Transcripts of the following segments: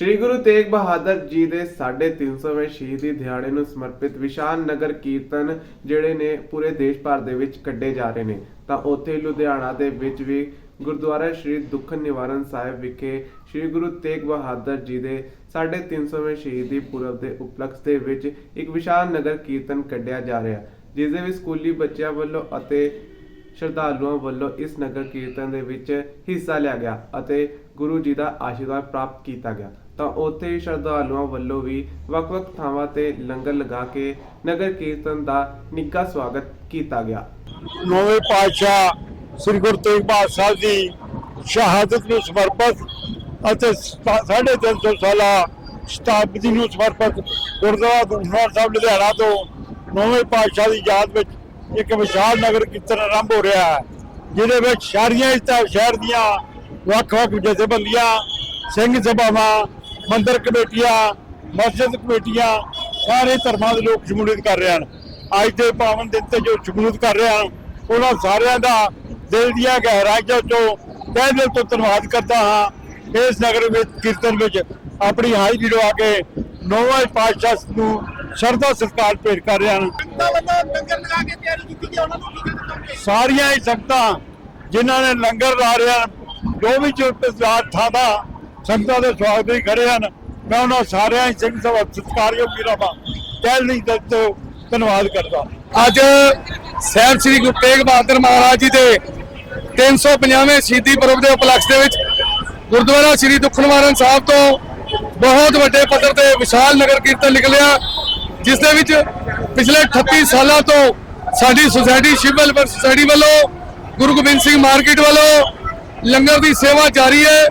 ਸ਼੍ਰੀ ਗੁਰੂ ਤੇਗ ਬਹਾਦਰ ਜੀ ਦੇ 350ਵੇਂ ਸ਼ਹੀਦੀ ਦਿਹਾੜੇ ਨੂੰ ਸਮਰਪਿਤ ਵਿਸ਼ਾਲ ਨਗਰ ਕੀਰਤਨ ਜਿਹੜੇ ਨੇ ਪੂਰੇ ਦੇਸ਼ ਭਰ ਦੇ ਵਿੱਚ ਕੱਢੇ ਜਾ ਰਹੇ ਨੇ। ਤਾਂ ਉੱਥੇ ਲੁਧਿਆਣਾ ਦੇ ਵਿੱਚ ਵੀ ਗੁਰਦੁਆਰਾ ਸ਼੍ਰੀ ਦੁੱਖ ਨਿਵਾਰਨ ਸਾਹਿਬ ਵਿਖੇ ਸ਼੍ਰੀ ਗੁਰੂ ਤੇਗ ਬਹਾਦਰ ਜੀ ਦੇ 350ਵੇਂ ਸ਼ਹੀਦੀ ਪੁਰਬ ਦੇ ਉਪਲਕਸ਼ ਦੇ ਵਿੱਚ ਇੱਕ ਵਿਸ਼ਾਲ ਨਗਰ ਕੀਰਤਨ ਕੱਢਿਆ ਜਾ ਰਿਹਾ, ਜਿਸ ਦੇ ਵਿੱਚ ਸਕੂਲੀ ਬੱਚਿਆਂ ਵੱਲੋਂ ਅਤੇ ਸ਼ਰਧਾਲੂਆਂ ਵੱਲੋਂ ਇਸ ਨਗਰ ਕੀਰਤਨ ਦੇ ਵਿੱਚ ਹਿੱਸਾ ਲਿਆ ਗਿਆ ਅਤੇ ਗੁਰੂ ਜੀ ਦਾ ਆਸ਼ੀਰਵਾਦ ਪ੍ਰਾਪਤ ਕੀਤਾ ਗਿਆ। ਤਾਂ ਉੱਥੇ ਸ਼ਰਧਾਲੂਆਂ ਵੱਲੋਂ ਵੀ ਵੱਖ-ਵੱਖ ਥਾਵਾਂ ਤੇ ਲੰਗਰ ਲਗਾ ਕੇ ਨਗਰ ਕੀਰਤਨ ਦਾ ਨਿੱਘਾ ਸਵਾਗਤ ਕੀਤਾ ਗਿਆ। ਨੌਵੇਂ ਪਾਤਸ਼ਾਹ ਸ੍ਰੀ ਗੁਰੂ ਤੇਗ ਬਹਾਦਰ ਸਾਹਿਬ ਦੀ ਸ਼ਹਾਦਤ ਨੂੰ ਸਮਰਪਿਤ ਅਤੇ ਸਤਾ- ਸਾਢੇ ਤਿੰਨ ਸੌ ਸਾਲਾ ਸ਼ਤਾਬਦੀ ਨੂੰ ਸਮਰਪਿਤ ਗੁਰਦੁਆਰਾ ਦੂਖਨਿਵਾਰਨ ਸਾਹਿਬ ਲੁਧਿਆਣਾ ਤੋਂ ਨੌਵੇਂ ਪਾਤਸ਼ਾਹ ਦੀ ਯਾਦ ਵਿੱਚ ਇੱਕ ਵਿਸ਼ਾਲ ਨਗਰ ਕੀਰਤਨ ਆਰੰਭ ਹੋ ਰਿਹਾ ਹੈ, ਜਿਹਦੇ ਵਿੱਚ ਸ਼ਹਿਰੀਆਂ ਇਸ ਸ਼ਹਿਰ ਦੀਆਂ ਵੱਖ-ਵੱਖ ਜਥੇਬੰਦੀਆਂ, ਸਿੰਘ ਸਭਾਵਾਂ, ਮੰਦਰ ਕਮੇਟੀਆਂ, ਮਸਜਿਦ ਕਮੇਟੀਆਂ, ਸਾਰੇ ਧਰਮਾਂ ਦੇ ਲੋਕ ਸ਼ਮੂਲੀਅਤ ਕਰ ਰਹੇ ਹਨ। ਅੱਜ ਦੇ ਪਾਵਨ ਦਿਨ ਤੇ ਜੋ ਸ਼ਮੂਲੀਅਤ ਕਰ ਰਹੇ ਹਨ, ਉਹਨਾਂ ਸਾਰਿਆਂ ਦਾ ਦਿਲ ਦੀਆਂ ਗਹਿਰਾਈਆਂ ਤੋਂ ਤਹਿ ਦਿਲ ਤੋਂ ਧੰਨਵਾਦ ਕਰਦਾ ਹਾਂ। ਇਸ ਨਗਰ ਵਿੱਚ, ਕੀਰਤਨ ਵਿੱਚ ਆਪਣੀ ਹਾਜ਼ਰੀ ਲਵਾ ਕੇ ਨੌਵਾਂ ਪਾਤਸ਼ਾਹ ਨੂੰ ਸ਼ਰਧਾ ਸਤਿਕਾਰ ਭੇਟ ਕਰ ਰਹੇ ਚਾਹੁੰਦੇ ਸਾਰੀਆਂ ਹੀ ਸੰਗਤਾਂ ਜਿਨ੍ਹਾਂ ਨੇ ਲੰਗਰ ਲਾ ਰਹੇ ਜੋ ਵੀ ਚੁੱਪਚਾਪ ਥਾਂ ਦਾ ਸੰਗਤਾਂ ਦੇ ਸਵਾਗਤ ਲਈ ਖੜੇ ਹਨ ਮੈਂ ਉਹਨਾਂ ਸਾਰਿਆਂ ਹੀ ਸਿੰਘ ਸਭਾ ਸਤਿਕਾਰਯੋਗ ਵੀਰਾਂ ਦਾ ਤਹਿ ਨਹੀਂ ਦਿਲ ਤੋਂ ਧੰਨਵਾਦ ਕਰਦਾ। ਅੱਜ ਸਾਹਿਬ ਸ੍ਰੀ ਗੁਰੂ ਤੇਗ ਬਹਾਦਰ ਮਹਾਰਾਜ ਜੀ ਦੇ 350ਵੇਂ ਸ਼ਹੀਦੀ ਪੁਰਬ ਦੇ ਉਪਲਕਸ਼ ਦੇ ਵਿੱਚ ਗੁਰਦੁਆਰਾ ਸ੍ਰੀ ਦੁੱਖ ਨਿਵਾਰਨ ਸਾਹਿਬ ਤੋਂ ਬਹੁਤ ਵੱਡੇ ਪੱਧਰ ਤੇ ਵਿਸ਼ਾਲ ਨਗਰ ਕੀਰਤਨ ਨਿਕਲਿਆ। ਜਿਸ ਦੇ ਵਿੱਚ ਪਿਛਲੇ 38 ਸਾਲਾਂ ਤੋਂ ਸਾਡੀ ਸੁਸਾਇਟੀ ਸ਼ਿਵ ਵੈਲਫੇਅਰ ਸੁਸਾਇਟੀ ਵੱਲੋਂ ਗੁਰੂ ਗੋਬਿੰਦ ਸਿੰਘ ਮਾਰਕੀਟ ਵੱਲੋਂ ਲੰਗਰ ਦੀ ਸੇਵਾ ਜਾਰੀ ਹੈ।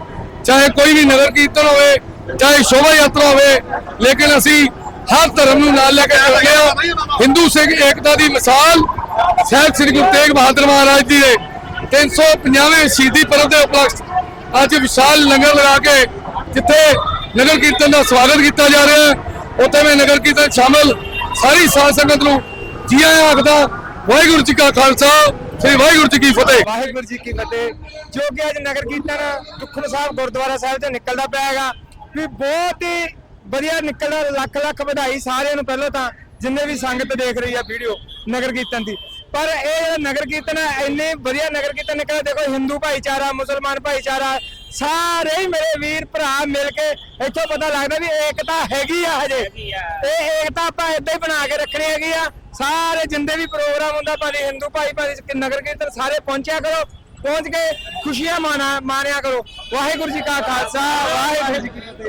ਚਾਹੇ ਕੋਈ ਵੀ ਨਗਰ ਕੀਰਤਨ ਹੋਵੇ, ਚਾਹੇ ਸ਼ੋਭਾ ਯਾਤਰਾ ਹੋਵੇ, ਲੇਕਿਨ ਅਸੀਂ ਹਰ ਧਰਮ ਨੂੰ ਨਾਲ ਲੈ ਕੇ ਚੱਲਦੇ ਹਾਂ। ਹਿੰਦੂ ਸਿੱਖ ਏਕਤਾ ਦੀ ਮਿਸਾਲ ਸਾਹਿਬ ਸ੍ਰੀ ਗੁਰੂ ਤੇਗ ਬਹਾਦਰ ਮਹਾਰਾਜ ਜੀ ਦੇ 350ਵੇਂ ਸ਼ਹੀਦੀ ਪੁਰਬ ਦੇ ਉਪਲਕਸ਼ ਅੱਜ ਵਿਸ਼ਾਲ ਲੰਗਰ ਲਗਾ ਕੇ ਜਿੱਥੇ ਨਗਰ ਕੀਰਤਨ ਦਾ ਸਵਾਗਤ ਕੀਤਾ ਜਾ ਰਿਹਾ ਹੈ। ਉੱਥੇ ਮੈਂ ਨਗਰ ਕੀਰਤਨ ਸ਼ਾਮਲ, ਸਾਰੀ ਸਾਧ ਸੰਗਤ ਨੂੰ ਜੀ ਆਇਆਂ ਆਖਦਾ ਵਾਹਿਗੁਰੂ ਜੀ ਕਾ ਖਾਲਸਾ, ਸ੍ਰੀ ਵਾਹਿਗੁਰੂ ਜੀ ਕੀ ਫਤਿਹ। ਵਾਹਿਗੁਰੂ ਜੀ ਕੀ ਫਤਿਹ। ਜੋ ਕਿ ਅੱਜ ਨਗਰ ਕੀਰਤਨ ਦੁੱਖਨ ਸਾਹਿਬ ਗੁਰਦੁਆਰਾ ਸਾਹਿਬ ਤੋਂ ਨਿਕਲਦਾ ਪਿਆ ਹੈਗਾ। ਵੀ ਬਹੁਤ ਹੀ ਵਧੀਆ ਨਿਕਲਦਾ, ਲੱਖ ਲੱਖ ਵਧਾਈ ਸਾਰਿਆਂ ਨੂੰ ਪਹਿਲਾਂ ਤਾਂ, ਜਿੰਨੇ ਵੀ ਸੰਗਤ ਦੇਖ ਰਹੀ ਆ ਵੀਡੀਓ ਨਗਰ ਕੀਰਤਨ ਦੀ। ਪਰ ਇਹ ਜਿਹੜਾ ਨਗਰ ਕੀਰਤਨ ਹੈ ਇੰਨੇ ਵਧੀਆ ਨਗਰ ਕੀਰਤਨ ਨਿਕਲਿਆ। ਦੇਖੋ, ਹਿੰਦੂ ਭਾਈਚਾਰਾ, ਮੁਸਲਮਾਨ ਭਾਈਚਾਰਾ ਸਾਰੇ ਹੀ ਮੇਰੇ ਵੀਰ ਭਰਾ ਮਿਲ ਕੇ ਇੱਥੋਂ ਪਤਾ ਲੱਗਦਾ ਵੀ ਏਕਤਾ ਹੈਗੀ ਆ ਹਜੇ। ਇਹ ਏਕਤਾ ਆਪਾਂ ਏਦਾਂ ਹੀ ਬਣਾ ਕੇ ਰੱਖਣੀ ਹੈਗੀ ਆ। ਸਾਰੇ ਜਿੰਦੇ ਵੀ ਪ੍ਰੋਗਰਾਮ ਹੁੰਦਾ ਭਾਵੇਂ ਹਿੰਦੂ ਭਾਈ ਭਾਵੇਂ ਨਗਰ ਕੀਰਤਨ ਸਾਰੇ ਪਹੁੰਚਿਆ ਕਰੋ। ਪਹੁੰਚ ਕੇ ਖੁਸ਼ੀਆਂ ਮਾਣਾ ਮਾਣਿਆ ਕਰੋ। ਵਾਹਿਗੁਰੂ ਜੀ ਕਾ ਖਾਲਸਾ ਵਾਹਿਗੁਰੂ ਜੀ ਕੀ ਫਤਿਹ।